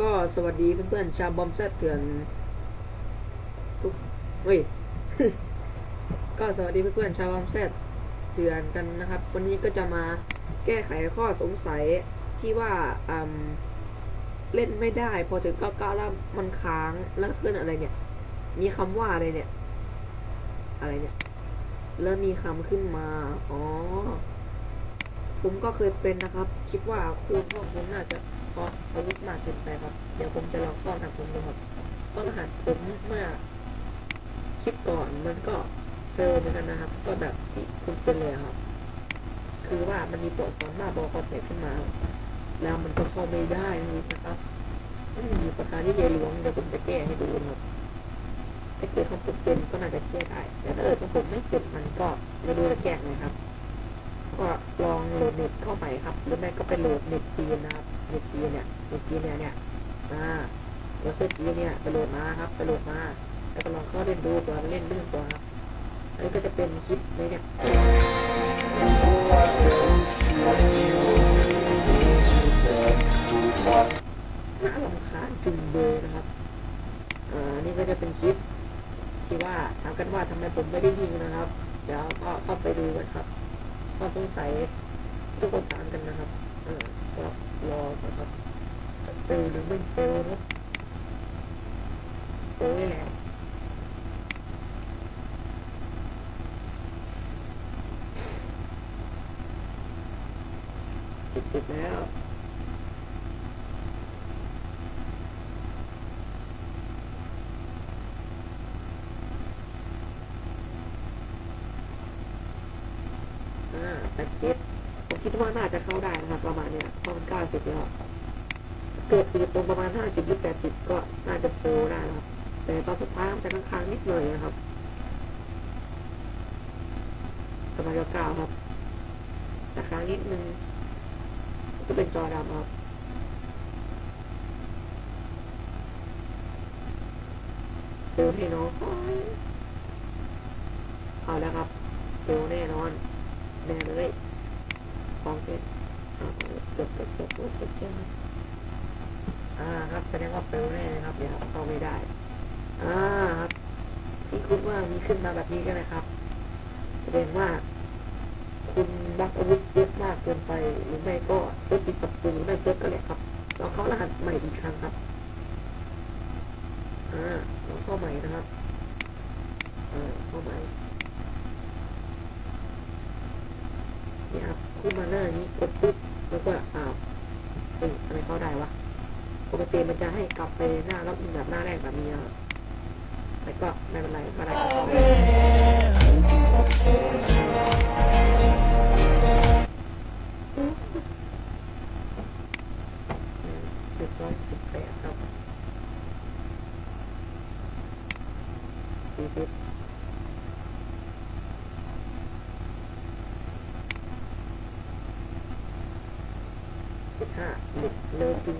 ก็สวัสดีเพื่อนๆชาวบอมแซดเถื่อนทุกเฮ้ยก็สวัสดีเพื่อนๆชาวบอมแซดเถื่อนกันนะครับ วันนี้ก็จะมาแก้ไขข้อสงสัยที่ว่าเล่นไม่ได้ พอถึงก้าเก้าแล้วมันค้างแล้วขึ้นอะไรเนี่ย มีคำว่าอะไรเนี่ย อะไรเนี่ยเริ่มมีคำขึ้นมา อ๋อ ผมก็เคยเป็นนะครับ คิดว่าครูพวกผมน่าจะ เพราะอาวุธมากเกินไปครับ เดี๋ยวผมจะลองเข้อรหัสผมดูครับข้อรหัสผมเมื่อคลิปก่อนมันก็เฟลเหมือนกันนะครับ ก็แบบที่คุณเป็นเลยครับ คือว่ามันมีตัวสอนมาบอกคอนเทขึ้นมา แล้วมันก็เข้าไม่ได้นะครับอืมมีประการที่ใหญ่หลวงเดี๋ยวผมจะแก้ให้ดูนะครับถ้าเกิดของผมเป็นก็น่าจะแก้ได้แต่ถ้าเกิดของผมไม่เป็นมันก็ไม่รู้จะแก้ไงครับ ดเน็ตเข้าไปครับหรือไม่ก็ไปโหลดเน็ตจีนนะครับเน็ตจีนเนี่ยเน็ตจีนเนี่ยเนี่ยอ่าเบราว์เซอร์จีนเนี่ยไปโหลดมาครับไปโหลดมาแล้วก็ลองเข้าเล่นดูตัวเล่นลื่นตัวครับอันนี้ก็จะเป็นคลิปเลยเนี่ยน่าลำคาญจุงเบยนะครับอ่านี่ก็จะเป็นคลิปที่ว่าถามกันว่าทำไมผมไม่ได้ยิงนะครับ เดี๋ยวก็เข้าไปดูกันครับข้อสงสัย ทุกคนถามกันนะครับเออก็รอนะครับเฟลหรือไม่เฟลนะโอ้ยแหละติดติดแล้วอ่าแปดเจ็ด ผมคิดว่าน่าจะเข้าได้นะครับ ประมาณเนี้ยเพราะมันเก้าสิบแล้ว เกิดติดตรงประมาณห้าสิบหรือแปดสิบก็น่าจะโฟได้นะครับ แต่ตอนสุดท้ายมันจะค้างๆนิดหน่อยนะครับประมาณเก้าครับแต่ค้างนิดนึงก็เป็นจอดำครับเติมให้น้องเอาแล้วครับเติมแน่นอนแน่เลย องเพชรอ่าเกือบเกือบเกือบเกือบเกือบใช่ไหมอ่าครับแสดงว่าเฟลแน่นะครับเดี๋ยวเข้าไม่ได้ อ่าครับที่คุณว่ามีขึ้นมาแบบนี้กันนะครับ แสดงว่าคุณบักอาวุธเยอะมากเกินไปหรือไม่ก็เซิร์ฟปิดประตูหรือไม่เซิร์ฟก็แหละครับเราเข้ารหัสใหม่อีกครั้งครับอ่าเราเข้าใหม่นะครับเออเข้าใหม่ นี่ครับขึ้นมาหน้านี้กดปุ๊บแล้วก็อ้าวเอ้ยทำไมเข้าได้วะปกติมันจะให้กลับไปหน้าล็อกอินแบบหน้าแรกแบบนี้นะแต่ก็ไม่เป็นไรก็ได้ก็เข้าได้เจ็ดร้อยสิบแปดครับสี่สิบ ห้าเด็กเร็วจริง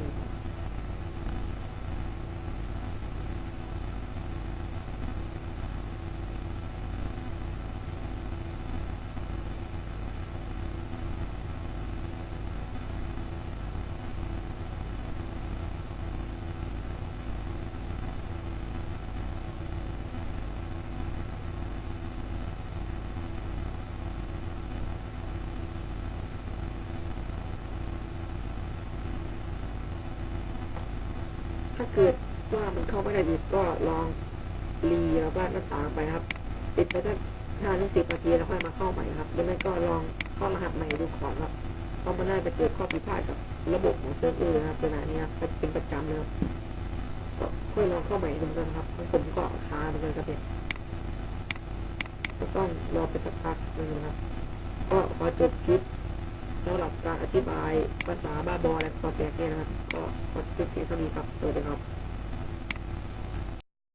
ถ้าเกิดว่ามันเข้าไม่ได้อีกก็ลองรีแล้วก็หน้าต่างไปครับ ปิดไปสักห้าถึงสิบนาทีแล้วค่อยมาเข้าใหม่ครับหรือไม่ก็ลองเข้ารหัสใหม่ดูก่อนครับเพราะมันน่าจะเกิดข้อผิดพลาดกับระบบของเซิร์ฟเวอร์นะครับขณะนี้ครับเป็นประจำเลยครับก็ค่อยลองเข้าใหม่ดูกันครับของผมก็ค้างเหมือนกันครับเนี่ยก็ต้องรอไปสักพักนึงนะครับ ก็ขอจบคลิปสำหรับ การอธิบายภาษาบ้าบอและคอแตกเนี่ยนะครับ ก็ขอจบเพียงเท่านี้ครับสวัสดีครับ